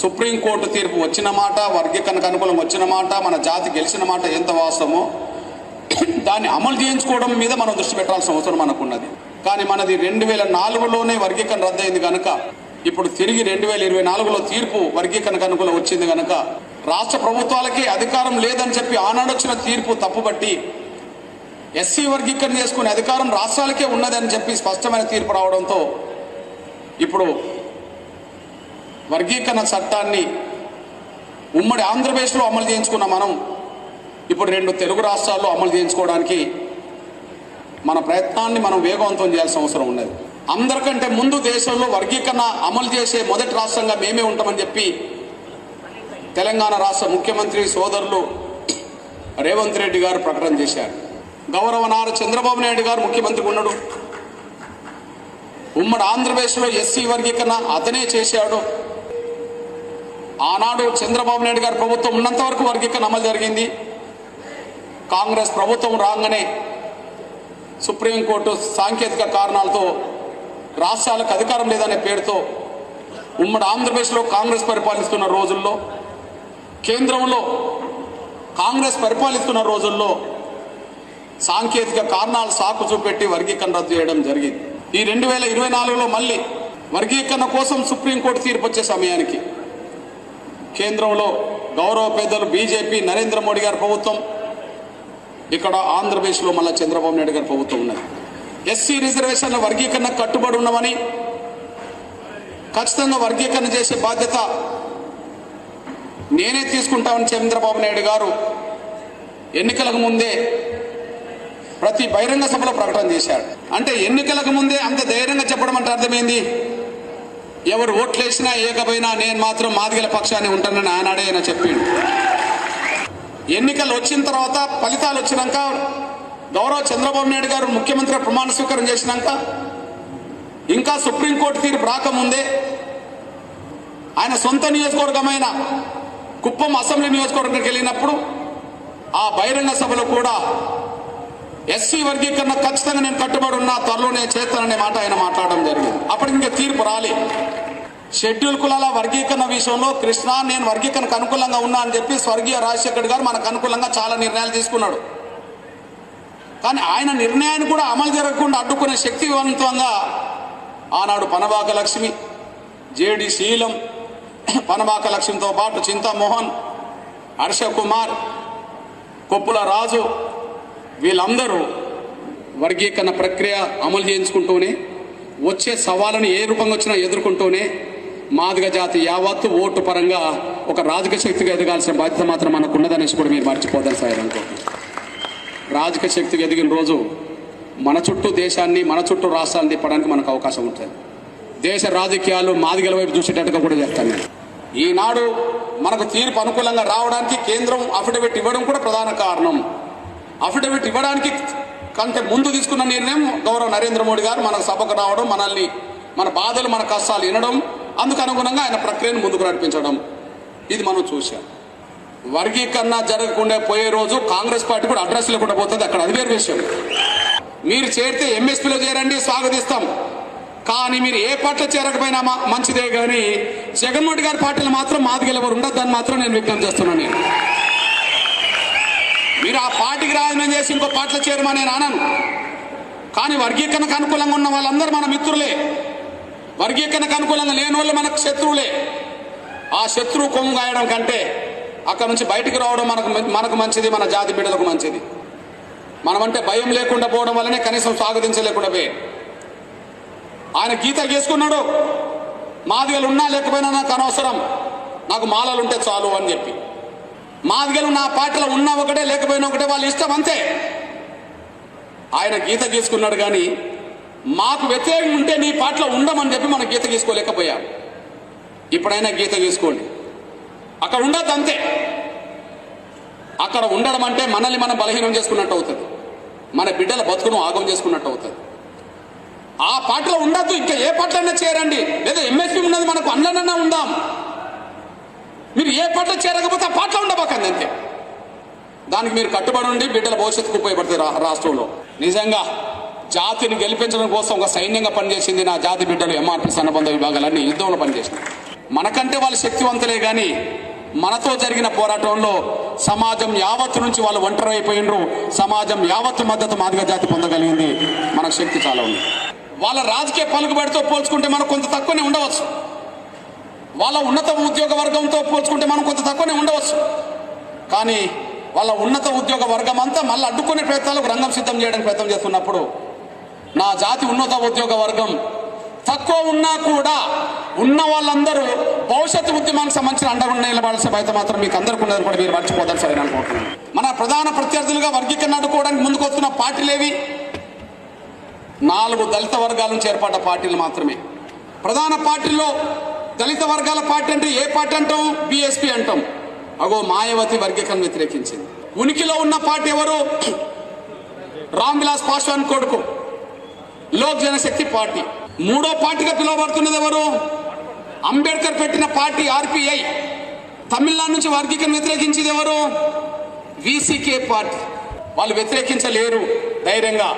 Supreme court తీర్పు వచ్చిన మాట వర్గీకరణకు అనుకూలం వచ్చిన మాట మన జాతి గెలిచిన మాట ఎంత వాస్తవమో దాన్ని అమలు చేయించుకోవడం మీద మనం దృష్టి పెట్టాల్సిన అవసరం మనకున్నది. కానీ మనది రెండు వేల నాలుగులోనే వర్గీకరణ రద్దయింది కనుక ఇప్పుడు తిరిగి రెండు వేల ఇరవై నాలుగులో తీర్పు వర్గీకరణకు అనుకూలం వచ్చింది కనుక రాష్ట్ర ప్రభుత్వాలకి అధికారం లేదని చెప్పి ఆనాడు వచ్చిన తీర్పు తప్పుబట్టి ఎస్సీ వర్గీకరణ చేసుకునే అధికారం రాష్ట్రాలకే ఉన్నదని చెప్పి స్పష్టమైన తీర్పు రావడంతో ఇప్పుడు వర్గీకరణ చట్టాన్ని ఉమ్మడి ఆంధ్రప్రదేశ్లో అమలు చేయించుకున్న మనం ఇప్పుడు రెండు తెలుగు రాష్ట్రాల్లో అమలు చేయించుకోవడానికి మన ప్రయత్నాన్ని మనం వేగవంతం చేయాల్సిన అవసరం ఉన్నది. అందరికంటే ముందు దేశంలో వర్గీకరణ అమలు చేసే మొదటి రాష్ట్రంగా మేమే ఉంటామని చెప్పి తెలంగాణ రాష్ట్ర ముఖ్యమంత్రి సోదరులు రేవంత్ రెడ్డి గారు ప్రకటన చేశారు. గౌరవ నారా చంద్రబాబు నాయుడు గారు ముఖ్యమంత్రి ఉన్నాడు. ఉమ్మడి ఆంధ్రప్రదేశ్లో ఎస్సీ వర్గీకరణ అతనే చేశాడు. ఆనాడు చంద్రబాబు నాయుడు గారి ప్రభుత్వం ఉన్నంత వరకు వర్గీకరణ అమలు జరిగింది. కాంగ్రెస్ ప్రభుత్వం రాగానే సుప్రీంకోర్టు సాంకేతిక కారణాలతో రాష్ట్రాలకు అధికారం లేదనే పేరుతో ఉమ్మడి ఆంధ్రప్రదేశ్లో కాంగ్రెస్ పరిపాలిస్తున్న రోజుల్లో కేంద్రంలో కాంగ్రెస్ పరిపాలిస్తున్న రోజుల్లో సాంకేతిక కారణాలు సాకు చూపెట్టి వర్గీకరణ రద్దు చేయడం జరిగింది. ఈ రెండు వేల ఇరవై నాలుగులో మళ్ళీ వర్గీకరణ కోసం సుప్రీంకోర్టు తీర్పు వచ్చే సమయానికి కేంద్రంలో గౌరవ పెద్దలు బీజేపీ నరేంద్ర మోడీ గారి ప్రభుత్వం ఇక్కడ ఆంధ్రప్రదేశ్లో మళ్ళీ చంద్రబాబు నాయుడు గారి ప్రభుత్వం ఉన్నది. ఎస్సీ రిజర్వేషన్ల వర్గీకరణ కట్టుబడి ఉన్నామని ఖచ్చితంగా వర్గీకరణ చేసే బాధ్యత నేనే తీసుకుంటామని చంద్రబాబు నాయుడు గారు ఎన్నికలకు ముందే ప్రతి బహిరంగ సభలో ప్రకటన చేశాడు అంటే ఎన్నికలకు ముందే అంత ధైర్యంగా చెప్పడం అంటే అర్థమైంది? ఎవరు ఓట్లేసినా ఏకపోయినా నేను మాత్రం మాదిగల పక్షాన్ని ఉంటానని ఆనాడే ఆయన చెప్పిండు. ఎన్నికలు వచ్చిన తర్వాత ఫలితాలు వచ్చినాక గౌరవ చంద్రబాబు నాయుడు గారు ముఖ్యమంత్రి ప్రమాణ స్వీకారం చేసినాక ఇంకా సుప్రీంకోర్టు తీర్పు రాకముందే ఆయన సొంత నియోజకవర్గమైన కుప్పం అసెంబ్లీ నియోజకవర్గానికి వెళ్ళినప్పుడు ఆ బహిరంగ సభలో కూడా ఎస్సీ వర్గీకరణ ఖచ్చితంగా నేను కట్టుబడి ఉన్నా త్వరలో నేను చేస్తాననే మాట ఆయన మాట్లాడడం జరిగింది. అప్పటికి ఇంకా తీర్పు రాలే. షెడ్యూల్ కులాల వర్గీకరణ విషయంలో కృష్ణ నేను వర్గీకరణకు అనుకూలంగా ఉన్నా అని చెప్పి స్వర్గీయ రాజశేఖర్ గారు మనకు అనుకూలంగా చాలా నిర్ణయాలు తీసుకున్నాడు. కానీ ఆయన నిర్ణయాన్ని కూడా అమలు జరగకుండా అడ్డుకునే శక్తివంతంగా ఆనాడు పనబాక లక్ష్మి జేడి శీలం పనబాక లక్ష్మితో పాటు చింతామోహన్ హర్ష కుమార్ కొప్పుల రాజు వీళ్ళందరూ వర్గీకరణ ప్రక్రియ అమలు చేయించుకుంటూనే వచ్చే సవాళ్ళను ఏ రూపంగా వచ్చినా ఎదుర్కొంటూనే మాదిగ జాతి యావత్తు ఓటు పరంగా ఒక రాజకీయ శక్తిగా ఎదగాల్సిన బాధ్యత మాత్రం మనకు ఉన్నదనేసి కూడా మీరు మర్చిపోదని సార్ అనుకో రాజకీయ శక్తిగా ఎదిగిన రోజు మన చుట్టూ దేశాన్ని మన చుట్టూ రాష్ట్రాన్ని తిప్పడానికి మనకు అవకాశం ఉంటుంది. దేశ రాజకీయాలు మాదిగల వైపు చూసేటట్టుగా కూడా చెప్తాను నేను. ఈనాడు మనకు తీర్పు అనుకూలంగా రావడానికి కేంద్రం అఫిడవిట్ ఇవ్వడం కూడా ప్రధాన కారణం. అఫిడవిట్ ఇవ్వడానికి కంటే ముందు తీసుకున్న నిర్ణయం గౌరవ నరేంద్ర మోడీ గారు మన సభకు రావడం మనల్ని మన బాధలు మన కష్టాలు వినడం అందుకు అనుగుణంగా ఆయన ప్రక్రియను ముందుకు నడిపించడం. ఇది మనం చూసాం వర్గీకరణ జరగకుండా పోయే రోజు కాంగ్రెస్ పార్టీ కూడా అడ్రస్ లేకుండా పోతుంది. అక్కడ అది వేరు విషయం. మీరు చేరితే ఎంఎస్పీలో చేరండి స్వాగతిస్తాం. కానీ మీరు ఏ పార్టీలో చేరకపోయినా మంచిదే కానీ జగన్మోహన్ గారి పార్టీలు మాత్రం మాదిగలు ఎవరు దాన్ని మాత్రం నేను విజ్ఞప్తి చేస్తున్నాను నేను. మీరు ఆ పార్టీకి రాజీనామా చేసి ఇంకో పార్టీలో చేరమని నేను అన్నాను కానీ వర్గీకరణకు అనుకూలంగా ఉన్న వాళ్ళందరూ మన మిత్రులే. వర్గీకరణకు అనుకూలంగా లేని వాళ్ళు మనకు శత్రువులే. ఆ శత్రువు కొమ్ము గాయడం కంటే అక్కడ నుంచి బయటికి రావడం మనకు మనకు మంచిది మన జాతి బిడ్డలకు మంచిది. మనమంటే భయం లేకుండా పోవడం వల్లనే కనీసం స్వాగతించలేకుండా పోయి ఆయన గీత గీసుకున్నాడు. మాదిగలు ఉన్నా లేకపోయినా నాకు అనవసరం. నాకు మాలలు ఉంటే చాలు అని చెప్పి. మాదిగలు నా పాటలు ఉన్నా ఒకటే లేకపోయినా ఒకటే వాళ్ళు ఇష్టం అంతే. ఆయన గీత గీసుకున్నాడు కానీ మాకు వ్యతిరేకం ఉంటే నీ పాటలో ఉండమని చెప్పి మనం గీత గీసుకోలేకపోయాం. ఇప్పుడైనా గీత గీసుకోండి. అక్కడ ఉండద్దు అంతే. అక్కడ ఉండడం అంటే మనల్ని మనం బలహీనం చేసుకున్నట్టు అవుతుంది. మన బిడ్డల బతుకును ఆగం చేసుకున్నట్టు అవుతుంది. ఆ పాటలో ఉండద్దు ఇంకా ఏ పాటలైనా చేరండి. లేదా ఎంఎస్పీ ఉన్నది మనకు అన్ననన్నా ఉందాం. మీరు ఏ పాటలో చేరకపోతే ఆ పాటలో ఉండబోకండి అంతే. దానికి మీరు కట్టుబడి ఉండి బిడ్డల భవిష్యత్తుకు ఉపయోగపడుతుంది రాష్ట్రంలో. నిజంగా జాతిని గెలిపించడం కోసం ఒక సైన్యంగా పనిచేసింది నా జాతి బిడ్డలు ఎంఆర్పీ సన్నబంధ విభాగాలన్నీ యుద్ధంలో పనిచేసింది మనకంటే వాళ్ళు శక్తివంతులే కానీ మనతో జరిగిన పోరాటంలో సమాజం యావత్తు నుంచి వాళ్ళు ఒంటరి అయిపోయినరు. సమాజం యావత్తు మద్దతు మాదిగ జాతి పొందగలిగింది. మనకు శక్తి చాలా ఉంది. వాళ్ళ రాజకీయ పలుకుబడితో పోల్చుకుంటే మనం కొంత తక్కువనే ఉండవచ్చు. వాళ్ళ ఉన్నత ఉద్యోగ వర్గంతో పోల్చుకుంటే మనం కొంత తక్కువనే ఉండవచ్చు. కానీ వాళ్ళ ఉన్నత ఉద్యోగ వర్గం అంతా మళ్ళీ అడ్డుకునే ప్రయత్నాలకు రంగం సిద్ధం చేయడానికి ప్రయత్నం చేస్తున్నప్పుడు నా జాతి ఉన్నత ఉద్యోగ వర్గం. తక్కువ ఉన్నా కూడా ఉన్న వాళ్ళందరూ భవిష్యత్తు ఉద్యమానికి సంబంధించిన అండగుండ నిలబడాల్సిన బాధ్యత మాత్రం మీకు అందరికీ ఉన్నదని కూడా మీరు మర్చిపోదని సరే అనుకుంటున్నాను. మన ప్రధాన ప్రత్యర్థులుగా వర్గీకరణ అడ్డుకోవడానికి ముందుకు వస్తున్న పార్టీలేవి నాలుగు దళిత వర్గాల నుంచి ఏర్పడ్డ పార్టీలు మాత్రమే. ప్రధాన పార్టీల్లో దళిత వర్గాల పార్టీ అంటే ఏ పార్టీ అంటాం? బీఎస్పీ అంటాం. అగో మాయావతి వర్గీకరణ వ్యతిరేకించింది. ఉనికిలో ఉన్న పార్టీ ఎవరు? రామ్ విలాస్ పాస్వాన్ కొడుకు. లోక్ జనశక్తి పార్టీ. మూడో పార్టీగా పిలువబడుతున్నది ఎవరు? అంబేద్కర్ పెట్టిన పార్టీ ఆర్పిఐ తమిళనాడు నుంచి వర్గీకరణ వ్యతిరేకించేది ఎవరు? VCK party. వాళ్ళు వ్యతిరేకించలేరు ధైర్యంగా.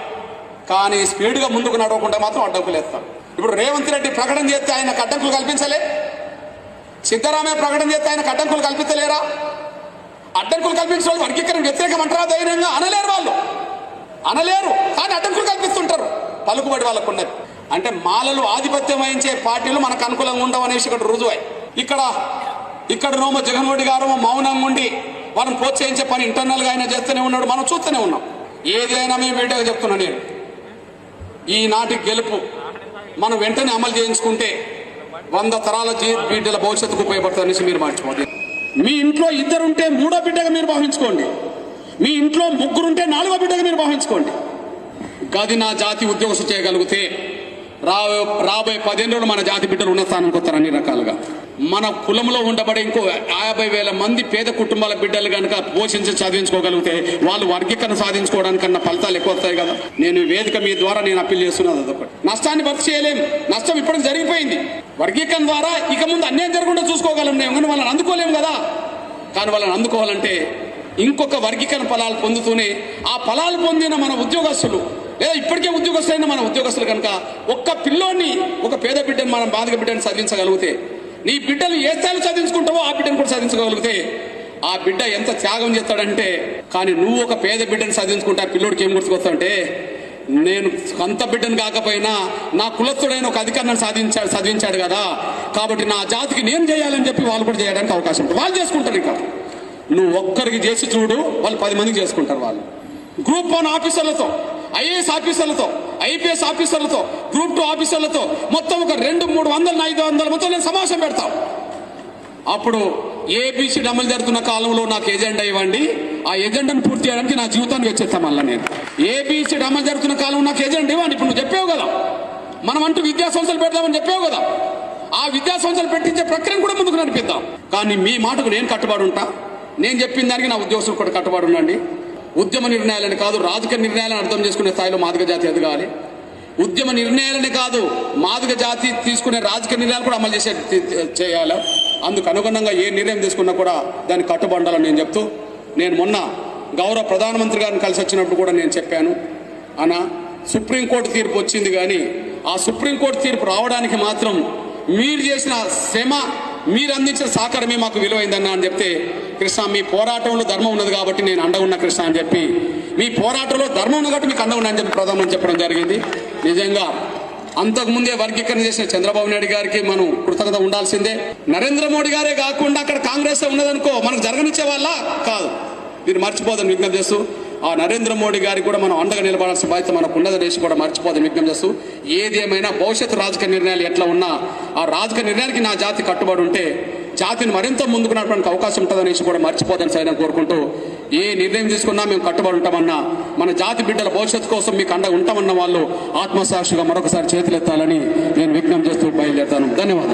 కానీ స్పీడ్గా ముందుకు నడవకుండా మాత్రం అడ్డంకులు వేస్తారు. ఇప్పుడు రేవంత్ రెడ్డి ప్రకటన చేస్తే ఆయనకు అడ్డంకులు కల్పించలే? సిద్ధరామయ్య ప్రకటన చేస్తే ఆయనకు అడ్డంకులు కల్పించలేరా? అడ్డంకులు కల్పించిన వాళ్ళు వర్గీకరణ వ్యతిరేకం అంటారా? ధైర్యంగా అనలేరు వాళ్ళు. అనలేరు. కానీ అడ్డంకులు కల్పిస్తుంటారు. పలుకుబడి వాళ్ళకు ఉన్నది అంటే మాలలు ఆధిపత్యం వహించే పార్టీలు మనకు అనుకూలంగా ఉండవు అనేసి ఇక్కడ రుజువై. ఇక్కడ ఇక్కడ నోమ జగన్మోహన్ గారు మౌనంగా ఉండి వాళ్ళని ప్రోత్సహించే పని ఇంటర్నల్గా ఆయన చేస్తూనే ఉన్నాడు. మనం చూస్తూనే ఉన్నాం. ఏదైనా మేము వీడియోగా చెప్తున్నాను నేను. ఈనాటి గెలుపు మనం వెంటనే అమలు చేయించుకుంటే వంద తరాల బిడ్డల భవిష్యత్తుకు ఉపయోగపడుతుందనేసి మీరు మార్చుకోండి మీ ఇంట్లో ఇద్దరుంటే మూడో బిడ్డగా మీరు భావించుకోండి. మీ ఇంట్లో ముగ్గురుంటే నాలుగో బిడ్డగా మీరు భావించుకోండి. గది నా జాతి ఉద్యోగస్తు చేయగలిగితే రాబోయే రాబోయే పదేళ్ళు మన జాతి బిడ్డలు ఉన్న స్థానానికి వస్తారు అన్ని రకాలుగా. మన కులంలో ఉండబడే ఇంకో యాభై వేల మంది పేద కుటుంబాల బిడ్డలు కనుక పోషించి చదివించుకోగలిగితే వాళ్ళు వర్గీకరణ సాధించుకోవడానికన్నా ఫలితాలు ఎక్కువ వస్తాయి కదా. నేను వేదిక మీ ద్వారా నేను అప్పీల్ చేస్తున్నాను అదొకటి నష్టాన్ని భర్తీ చేయలేం. నష్టం ఇప్పటికి జరిగిపోయింది. వర్గీకరణ ద్వారా ఇక ముందు అన్యాయం జరగకుండా చూసుకోగలం. నేను కానీ వాళ్ళని అందుకోలేము కదా? కానీ వాళ్ళని అందుకోవాలంటే ఇంకొక వర్గీకరణ ఫలాలు పొందుతూనే ఆ ఫలాలు పొందిన మన ఉద్యోగస్తులు లేదా ఇప్పటికే ఉద్యోగస్తులైన మన ఉద్యోగస్తులు కనుక ఒక్క పిల్లోని ఒక పేద బిడ్డను మనం బాధక బిడ్డను చదివించగలిగితే నీ బిడ్డలు ఏ స్థాయిలో చదివించుకుంటావో ఆ బిడ్డను కూడా చదివించగలిగితే ఆ బిడ్డ ఎంత త్యాగం చేస్తాడంటే కానీ నువ్వు ఒక పేద బిడ్డను చదివించుకుంటే ఆ పిల్లోడికి ఏం గుర్తుకొస్తావంటే నేను సొంత బిడ్డను కాకపోయినా నా కులస్తుడైన ఒక అధికారాన్ని సాధించాడు చదివించాడు కదా. కాబట్టి నా జాతికి నేను చేయాలని చెప్పి వాళ్ళు కూడా చేయడానికి అవకాశం ఉంటుంది. వాళ్ళు చేసుకుంటారు ఇంకా. నువ్వు ఒక్కరికి చేసి చూడు వాళ్ళు పది మందికి చేసుకుంటారు వాళ్ళు. గ్రూప్ వన్ ఆఫీసర్లతో ఐఏఎస్ ఆఫీసర్లతో ఐపీఎస్ ఆఫీసర్లతో గ్రూప్ టూ ఆఫీసర్లతో మొత్తం ఒక రెండు మూడు వందల ఐదు వందల మొత్తం నేను సమావేశం పెడతాం. అప్పుడు ఏబీసీ అమలు జరుగుతున్న కాలంలో నాకు ఎజెండా ఇవ్వండి. ఆ ఎజెండాను పూర్తి చేయడానికి నా జీవితాన్ని వచ్చేస్తాను మళ్ళీ నేను. ఏబీసీ అమలు జరుగుతున్న కాలంలో నాకు ఎజెండా ఇవ్వండి. ఇప్పుడు నువ్వు చెప్పావు కదా. మనం అంటూ విద్యా సంస్థలు పెడదామని చెప్పావు కదా. ఆ విద్యా సంస్థలు పెట్టించే ప్రక్రియను కూడా ముందుకు నడిపిద్దాం. కానీ మీ మాటకు నేను కట్టుబడి ఉంటా. నేను చెప్పిన దానికి నా ఉద్యోగస్తులు కూడా కట్టుబడి ఉండండి. ఉద్యమ నిర్ణయాలని కాదు రాజకీయ నిర్ణయాలను అర్థం చేసుకునే స్థాయిలో మాదిగ జాతి ఎదగాలి. ఉద్యమ నిర్ణయాలని కాదు మాదిగ జాతి తీసుకునే రాజకీయ నిర్ణయాలు కూడా అమలు చేసే చేయాలి. అందుకు అనుగుణంగా ఏ నిర్ణయం తీసుకున్నా కూడా దాన్ని కట్టుబండాలని నేను చెప్తూ నేను మొన్న గౌరవ ప్రధానమంత్రి గారిని కలిసి వచ్చినప్పుడు కూడా నేను చెప్పాను. అన్న సుప్రీంకోర్టు తీర్పు వచ్చింది కానీ ఆ సుప్రీంకోర్టు తీర్పు రావడానికి మాత్రం మీరు చేసిన శ్రమ మీరు అందించిన సహకారమే మాకు విలువైందన్నా అని చెప్తే కృష్ణ మీ పోరాటంలో ధర్మం ఉన్నది కాబట్టి నేను అండ ఉన్నా కృష్ణ అని చెప్పి మీ పోరాటంలో ధర్మం ఉన్నది కాబట్టి మీకు అండ ఉన్నా అని చెప్పి ప్రధానమంత్రి చెప్పడం జరిగింది. నిజంగా అంతకుముందే వర్గీకరణ చేసిన చంద్రబాబు నాయుడు గారికి మనం కృతజ్ఞత ఉండాల్సిందే. నరేంద్ర మోడీ గారే కాకుండా అక్కడ కాంగ్రెస్ ఉన్నదనుకో మనకు జరగనిచ్చే వాళ్ళ కాదు. మీరు మర్చిపోదని విజ్ఞప్తి చేస్తూ ఆ నరేంద్ర మోడీ గారికి కూడా మనం అండగా నిలబడాల్సిన బాధ్యత మనకు ఉన్నదనేసి కూడా మర్చిపోదని విజ్ఞప్తి చేస్తూ ఏది ఏమైనా భవిష్యత్తు రాజకీయ నిర్ణయాలు ఎట్లా ఉన్నా ఆ రాజకీయ నిర్ణయానికి నా జాతి కట్టుబడి ఉంటే జాతిని మరింత ముందుకు నడపడానికి అవకాశం ఉంటుందనేసి కూడా మర్చిపోదని సైనా కోరుకుంటూ ఏ నిర్ణయం తీసుకున్నా మేము కట్టుబడి ఉంటామన్నా మన జాతి బిడ్డల భవిష్యత్తు కోసం మీకు అండగా ఉంటామన్న వాళ్ళు ఆత్మసాక్షిగా మరొకసారి చేతులెత్తాలని నేను విజ్ఞప్తి చేస్తూ బయలుదేరుతాను. ధన్యవాదాలు.